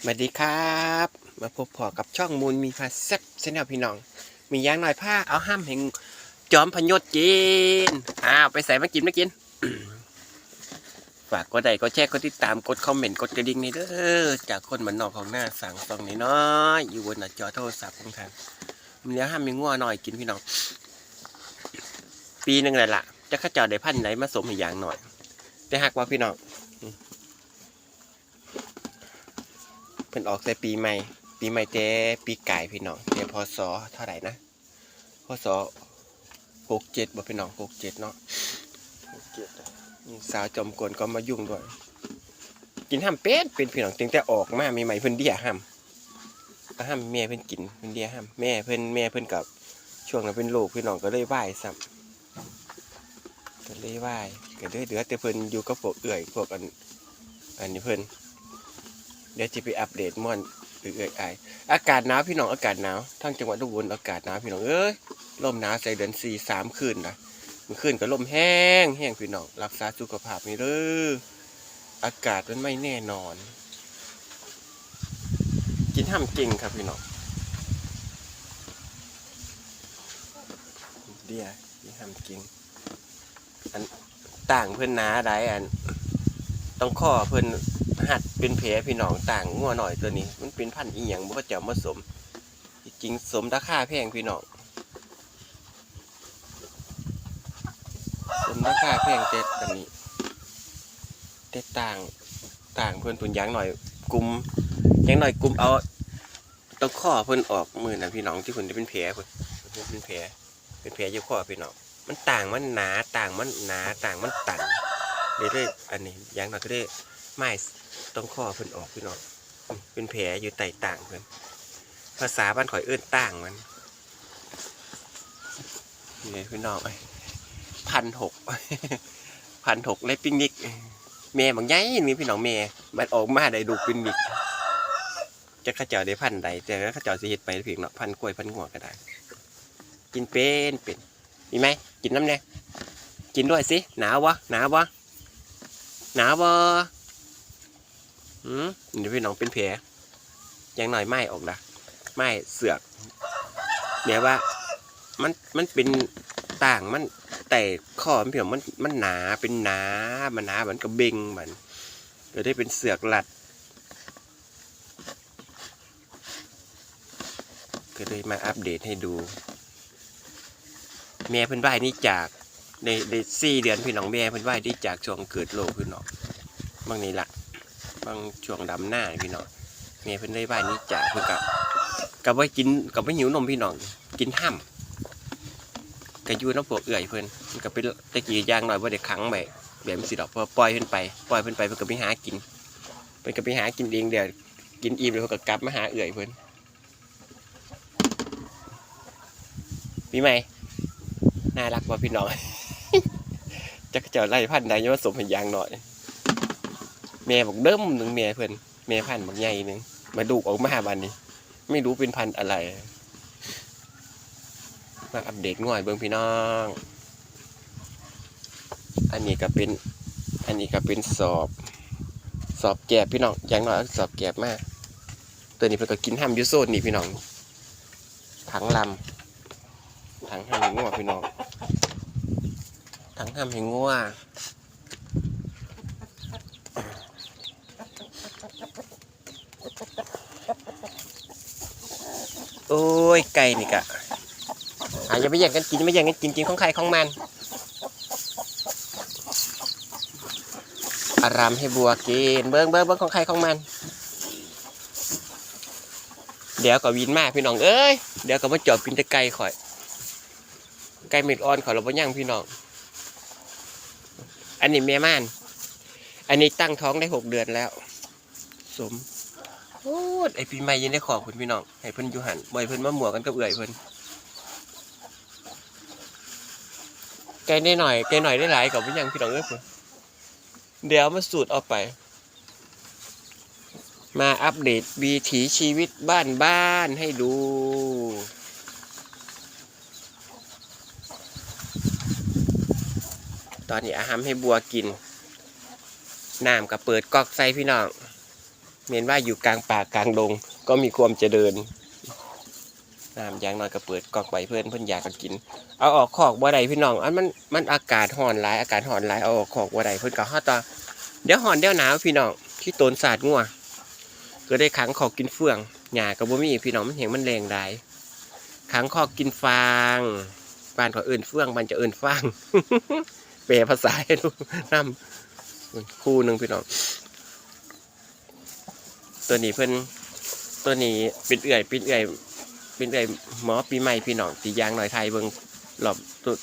สวัสดีครับ มาพบพอกับช่องมูลมีพาแซ่บเสนอพี่น้อง มียางหน่อยผ้าเอาห้ามแห่งจอมพยศกินอ้าวไปใส่มากินมากิน ฝากกดไลค์กดแชร์กดติดตามกดคอมเมนต์กดกระดิ่งนี่เด้อจากคนเหมือนนอกของหน้าสั่งฟองน้อยๆอยู่บนหน้าจอโทรศัพท์ของท่านมันเลี้ยห้ามมีงัวหน่อยกินพี่น้อง ปีหนึ่งเลยล่ะจะข้าเจ้าได้พันไหนมาสมให้อย่างหน่อยแต่หากว่าพี่น้อง พิ่นออกแต่ปีใหม่ ปีใหม่แต่ปีไก่พี่น้องแต่พศเท่าไหร่นะพศหกเจ็ดบ่พี่น้องหกเจ็ดเนาะหกเจ็ดนี่สาวจอมกวนก็มายุ่งด้วย กินห้ามเป็ดเป็นพี่น้องตั้งแต่ออกมาใหม่ๆเพิ่นเดียห้ามก็ห้ามแม่เพิ่นกินเพิ่นเดียห้ามแม่เพิ่นแม่เพิ่นกับช่วงนั้นเป็นโรคพี่น้องก็เลยไหว้ซ้ำก็เลยไหว้ก็เลยเหลือแต่เพิ่นอยู่กับพวกเอื่อยพวกอันอันนี้เพิ่น เดี๋ยวจะไปอัปเดตม่อนเอือยๆไอายอากาศหนาวพี่น้องอากาศหนาวทั้งจังหวัดอุบลอากาศหนาวพี่น้องเอ้ยลมหนาวใส่เดือนสี่สามคืนนะมื่อคืนก็ลมแห้งแห้งพี่น้องรักษาสุขภาพนี่เด้อากาศมันไม่แน่นอน กินห้ามเก่งครับพี่น้องเดียกินห้ามเก่งอันต่างเพื่อนน้าได้อัน ต้องข้อเพิ่อน หัดเป็นแผลพี่น้องต่างงัวหน่อยตัวนี้ มันเป็นพันธุ์อีหยังบ่ก็จะมาสม จริงสมราคาแพงพี่น้องสมราคาแพงแต่อันนี้แต่ต่างต่างเพิ่อนเพิ่นยังหน่อยกลุ่มยังหน่อยกลุ่มเอาต้องข้อเพิ่อนออกมือนะพี่น้องที่เพิ่นได้เป็นแผลเพิ่นเพิ่นเป็นแผลเป็นแผลอยู่ข้อพี่น้องมันต่างมันหนาต่างมันหนาต่างมันตันเดี๋ยวด้อันนี้ยังหน่อยก็ได้ ไม้ต้องข้อเพิ่นออกพี่น้องอืมเป็นแผลอยู่ไต่ต่างเพิ่นภาษาบ้านข่อยเอื้นต่างมันนี่พี่น้องเอ้พันหกพันหกเลยปิกนิกแม่บางใหญ่นี่พี่น้องแม่มันออกมาได้ดูปิกนิกจะข้าเจ้าได้พันใดแต่ข้าเจ้าสิเฮ็ดไปเพียงเนาะพันกล้วยพันหัวก็ได้ กินเป็นเป็นมีไหมกินน้ำเนี่ยกินด้วยสิหนาววะหนาววะหนาวบ่ หืมเดี๋ยวพี่น้องเป็นแผลยังหน่อยไหม้ออกนะไหม้เสือกเดี๋ยว่า มันมันเป็นต่างมันแต่ข้อมันเพียงมันมันหนาเป็นหนามันหนาเหมือนกับเบงมันเดี๋ยวได้เป็นเสือกหลัด ก็เลยมาอัปเดตให้ดู แม่เพิ่นว่ายนี่จากในในสี่เดือนพี่น้องแม่เพิ่นว่ายนี่จากช่วงเกิดโรคพี่น้องบางนี่ละ บางช่วงดำหน้าพี่น้องแม่เพิ่นได้ว่ายนี่จาเพิ่นกับกับว่ากินกับว่าหิวนมพี่น้องกินห้ำก็อยู่น้ำพวกเอื่อยเพิ่นมันก็เป็นตะกี้ย่างหน่อยว่าได้ขังไปแบบสิดอกพอปล่อยเพิ่นไปปล่อยเพิ่นไปเพิ่นก็ไปหากินเพิ่นก็ไปหากินเองเดี๋ยวกินอิ่มแล้วเพิ่นก็กลับมาหาเอื่อยเพิ่นปีใหม่น่ารักว่ะพี่น้องจักเจ้าไล่พันธุ์ใดยังมาสมเป็นอยางหน่อย แม่บอกเดิมหนึ่งแม่เพื่อนแม่พันธุ์บางใหญ่หนึ่งมาดูออกมาบันนี้ ไม่รู้เป็นพันธุ์อะไร มาอัปเดตง่อยเบิ่งพี่น้อง อันนี้ก็เป็น อันนี้ก็เป็นสอบ สอบแกบพี่น้องอย่างน้อยสอบแกบมากตัวนี้เพิ่นก็กินห้ามยูโซนนี่พี่น้องถังลำถังห้ามหงัวพี่น้องถังห้ามให้งัว อ้ยไก่นี่กะอะอย่าไปแย่งกันกินอย่าไปแย่งกันกินกินของใครของมัน อารามให้บัวกินเบิ้งเบิ้งเบิ้งของใครของมัน เดี๋ยวก็วินมากพี่น้องเอ้ยเดี๋ยวก็มาจอบกินแต่ไก่ข่อย ไก่เม็ดอ่อนข่อยเราบ่ย่างพี่น้อง อันนี้แม่ม่าน อันนี้ตั้งท้องได้หกเดือนแล้ว สม โอ้ยไอปีใหม่ยินได้ขอบคุณพี่น้องให้เพิ่นอยู่หันบ่อยเพิ่นมาหมวกกันกับเอื่อยเพิ่นไกลได้หน่อยไกลหน่อยได้หลายกับพี่ยังพี่น้องเอ้ยเพิ่นเดี๋ยวมาสูตรเอาไป มาอัปเดตวีถีชีวิตบ้านบ้านให้ดูตอนนี้อาหารให้บัวกินน้ำก็เปิดก๊อกใส่พี่น้อง เมนว่าอยู่กลางป่ากลางดงก็มีความเจริญน้ำยางน้อยก็เปิดกอกไว้เพื่อนเพื่อนอยากก็กิน เอาออกขอกบ่ได้พี่น้องอันมันมันอากาศห่อนหลายอากาศห่อนหลายเอาออกขอกบ่ได้เพิ่อนก็ฮอดตาเดี๋ยวห่อนเดี๋ยวหนาวพี่น้องที่ต้นสาดงัวก็ได้ขังขอกกินเฟืองหญ้าก็บ่มีพี่น้องมันเห็นมันแรงได้ขังขอกกินฟางบ้านเขาเอิ้นเฟืองบ้านจะเอิ้นฟางแปลภาษาให้ดูนํคู่หนึ่งพี่น้อง ตัวนี้เพิ่นตัวนี้เป็นเอื่อยเป็นเอื่อยเป็นเอื่อยหมอปีใหม่พี่น้องตียางหน่อยไทยเบิ่งรอบตัว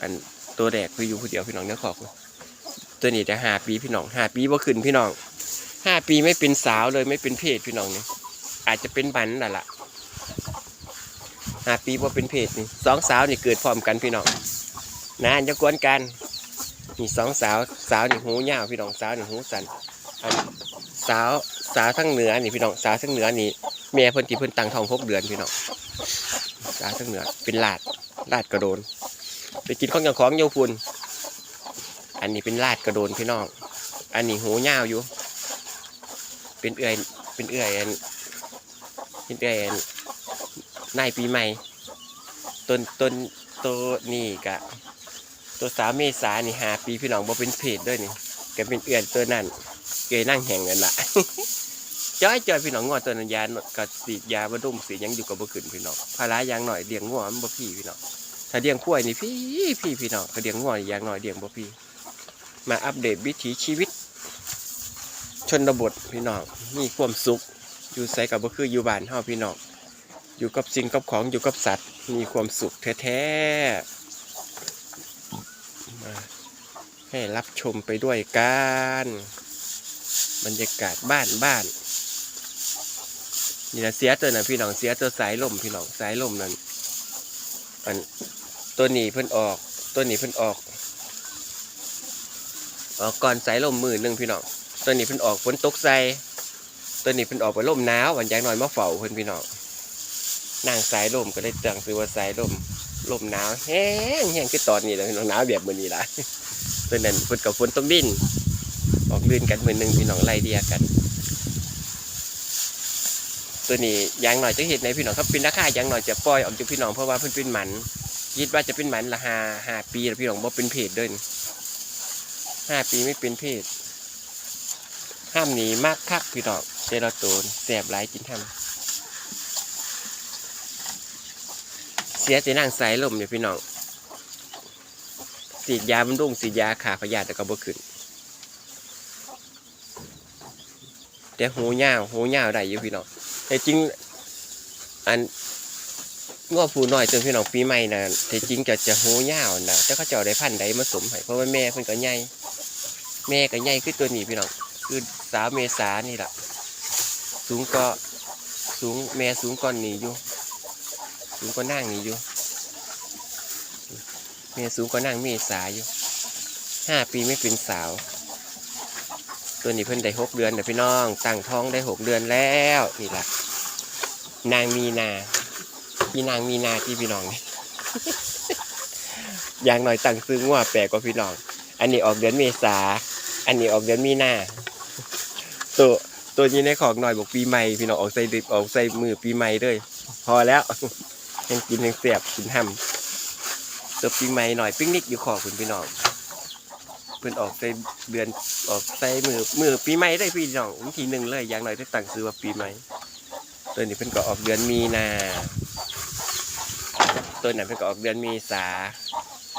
อันตัวแดกคืออยู่คนเดียวพี่น้องเนื้อขอกตัวนี้จะห้าปีพี่น้องห้าปีบ่ขึ้นพี่น้องห้าปีไม่เป็นสาวเลยไม่เป็นเพศพี่น้องนี่อาจจะเป็นบันนั่นล่ะห้าปีบ่เป็นเพศนี่สองสาวนี่เกิดพร้อมกันพี่น้องนะอย่ากวนกันนี่สองสาวสาวนี่หูยาวพี่น้องสาวนี่หูสั้นอัน สาวสาวทั้งเหนือนี่พี่น้องสาวทั้งเหนือนี่แม่เพิ่นที่เพิ่นตังทองหกเดือนพี่น้องสาวทั้งเหนือเป็นลาดลาดกระโดน ไปกินข้าวกับของโยพุนอันนี้เป็นลาดกระโดนพี่น้อง อันนี้หูยาวอยู่ เป็นเอื่อยเป็นเอื่อยอันเป็นเอื่อยอันนายปีใหม่ต้นต้นตัวนี่กะตัวสาวเมษานี่หาปีพี่น้องบ่เป็นเพศด้วยนี่ ก็เป็นเอื่อยตัวนั่นเกยนั่งแห่งกันละจ้อยจอยพี่น้องงอตัวนันยากับสียาบดุมสียังอยู่กับบ่ขึ้นพี่น้องภาระอยางหน่อยเลี้ยงงัวมันบ่พี่พี่น้องถ้าเลี้ยงกล้วยนี่พี่พี่พี่น้องก็เลี้ยงงัวนี่อยางหน่อยเลี้ยงบ่พี่ มาอัปเดตวิถีชีวิต ชนบทพี่น้องมีความสุข อยู่ใส่กับบ่คืออยู่บ้านเฮาพี่น้องอยู่กับสิ่งกับของอยู่กับสัตว์ มีความสุขแท้ๆมา ให้รับชมไปด้วยกัน บรรยากาศบ้านบ้านนี่นะเสียตัวนะพี่น้องเสียตัวสายลมพี่น้องสายลมนั่นอันตัวหนีเพิ่นออก ตัวหนีเพิ่นออกออกก่อนสายลมมือหนึ่งพี่น้องตัวหนีเพิ่นออกฝนตกใส่ตัวหนีเพิ่นออกไปลมหนาววันยางหน่อยมาเฝ้าเพิ่นพี่น้องนั่งสายลมก็ได้ตั้งซื้อว่าสายลมลมหนาวแห้งแห้งคือตอนนี้แหละพี่น้องหนาวแบบมื้อนี้ล่ะ ตัวนั้นฝนกับฝนตกดินออกลื่นกันมือหนึ่งพี่น้องไล่เดียกัน ตัวนี้ยางหน่อยจะเห็นในพี่น้องครับเป็นราคายางหน่อยจะปล่อยออกจากพี่น้องเพราะว่าเพิ่นเป็นหมันคิดว่าจะเป็นหมันละห้าหาปีแล้วพี่น้องบ่เป็นเพศเดินห้าปีไม่เป็นเพศห้ามหนีมากคักพี่น้องเจลาโตนแสบหลายกินทำเสียแต่นั่งสายลมเนี่ยพี่น้อง สีดยาบำรุงสีดยาขาพยาธิแต่ก็บ่ขึ้นแต่หูยาวหูยาวได้อยู่พี่น้องแต่จริง อันงอผู้น้อยจนพี่น้องปีใหม่นะแต่จริงจะจะหูยาวนะแต่เขาจ้าได้พันใดมาสมให้เพราะว่าแม่เพิ่นก็ใหญ่แม่ก็ใหญ่คือตัวนี้พี่น้องคือสาวเมษานี่แหละสูงก็สูงแม่สูงก่อนนี่อยู่สูงก็นั่งนี่อยู่ แม่สูงก็นั่งเมษาอยู่ห้าปีไม่เป็นสาว ตัวนี้เพิ่นได้หกเดือนเดี๋ยวพี่น้องตั้งท้องได้หกเดือนแล้วนี่แหละนางมีนาพี่นางมีนาที่พี่น้องนี่อย่างหน่อยตั้งซื้องัวแปลกกว่าพี่น้อง อันนี้ออกเดือนเมษา อันนี้ออกเดือนมีนาตัวตัวนี้ในของหน่อยบอกปีใหม่พี่น้องออกใส่ดิบออกใส่มือปีใหม่เลยพอแล้วยังกินยังเสียบกินห้ำ ตัวปีใหม่หน่อยปิ้งนิกอยู่ขอบคุณพี่น้องเพิ่นออกใส่เดือนออกใส่มือมือปีใหม่ได้พี่น้องวันที่หนึ่งเลยอย่างหน้อยได้ตั้งซื้อว่าปีใหม่ตัวนี้เพิ่นก็ออกเดือนมีนาตัวนั้นเพิ่นก็ออกเดือนมีสา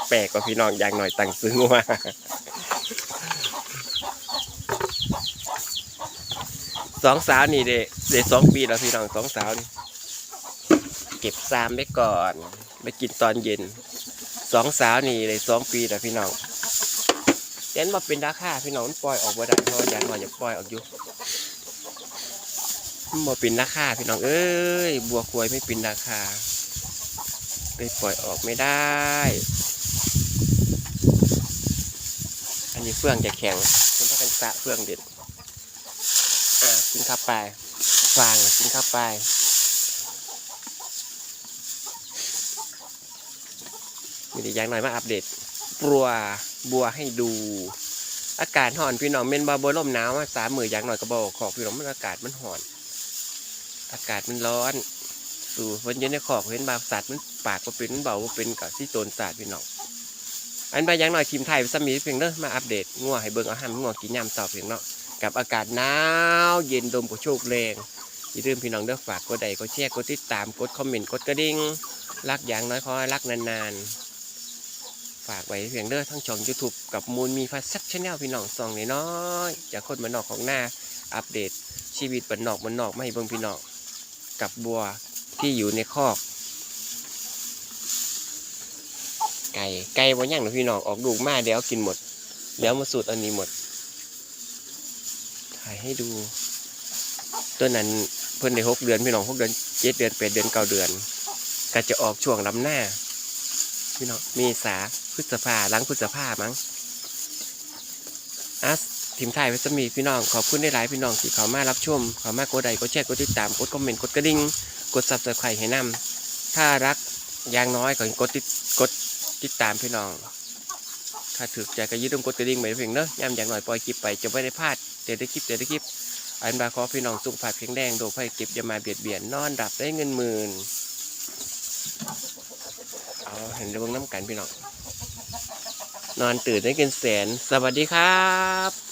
แปลกกว่าพี่น้องอย่างหน่อยตั้งซื้อว่าสองสาวนี่เด็เด็สองปีแล้วพี่น้องสองสาวนี่เก็บซามไว้ก่อนไปกินตอนเย็น สองสาวนี่เลยสองปีแล้วพี่น้องเต้นมาเป็นราคาพี่น้องปล่อยออกมาได้เพราะว่าอย่างน้อยอย่าปล่อยออกอยู่มันบ่เป็นราคาพี่น้องเอ้ยบัวควายไม่เป็นราคาไปปล่อยออกไม่ได้ อันนี้เฟื่องจะแข็งคุณต้องกันสะเฟื่องเด็ดอ่ากินข้าไปฟางกินข้าไป มีแต่อย่างน้อยมาอัปเดตบัวบัวให้ดู อากาศห่อนพี่น้องเม่นบาบลมหนาวมาสามมืออย่างหน่อยก็บอกขอกพี่น้องมันอากาศมันห่อน อากาศมันร้อนสู่ฝนอยืนในขอกเห็นบาสัตว์มันปากก็เป็นมันเบาบ่เป็นกับที่โตนศาสตร์พี่น้องอันไปอย่างหน่อยทีมไทยสมีเพียงเด้อมาอัปเดตงัวให้เบิ่งเอาห้ามงัวกินยามเสาเพียงเนาะกับอากาศหนาวเย็นลมก็โชกแรงอย่าลืมพี่น้องเด้อฝากกดไลค์กดแชร์กดติดตามกดคอมเมนต์กดกระดิ่งรักอย่างน้อยขอรักนานๆ ฝากไว้เพียงเด้อทั้งช่อง YouTube กับมูลมีพัสซักชแนลพี่น้องส่องน้อยๆจากคนบ้านนอกของหน้าอัปเดตชีวิตบ้านนอกบ้านนอกไม่เบิ่งพี่น้องกับบัวที่อยู่ในคอก ไก่ไก่บ่ย่างหรอกพี่น้องออกลูกมาเดี๋ยวกินหมดเดี๋ยวมาสูตรอันนี้หมดถ่ายให้ดู ตัวนั้นเพิ่นได้หกเดือนพี่น้องหกเดือนเจ็ดเดือนแปดเดือนเก้าเดือน ก็จะออกช่วงลำหน้าพี่น้องมีสา พฤษภาหลังพฤษภามั้งอัสทีมไทยวิสมีพี่น้อง ขอบคุณได้หลายพี่น้องที่เขามารับชมเขามากดไลค์กดแชร์กดติดตามกดคอมเมนต์กดกระดิ่งกดซับสไครต์ให้นำถ้ารักอย่างน้อยก็กดติดกดติดตามพี่น้อง ถ้าถือใจก็ยืดต้องกดกระดิ่งไปเพียงเนอะย่ำอย่างหน่อยปล่อยคลิปไปจะไม่ได้พลาดเดี๋ยวได้คลิปเดี๋ยวได้คลิปอันบาขอพี่น้องสุขภาพแข็งแรงโรคภัยเก็บอย่ามาเบียดเบียนนอนดับได้เงินหมื่น เอาเห็นเรื่องน้ำกันพี่น้องนอนตื่นได้กินแสน สวัสดีครับ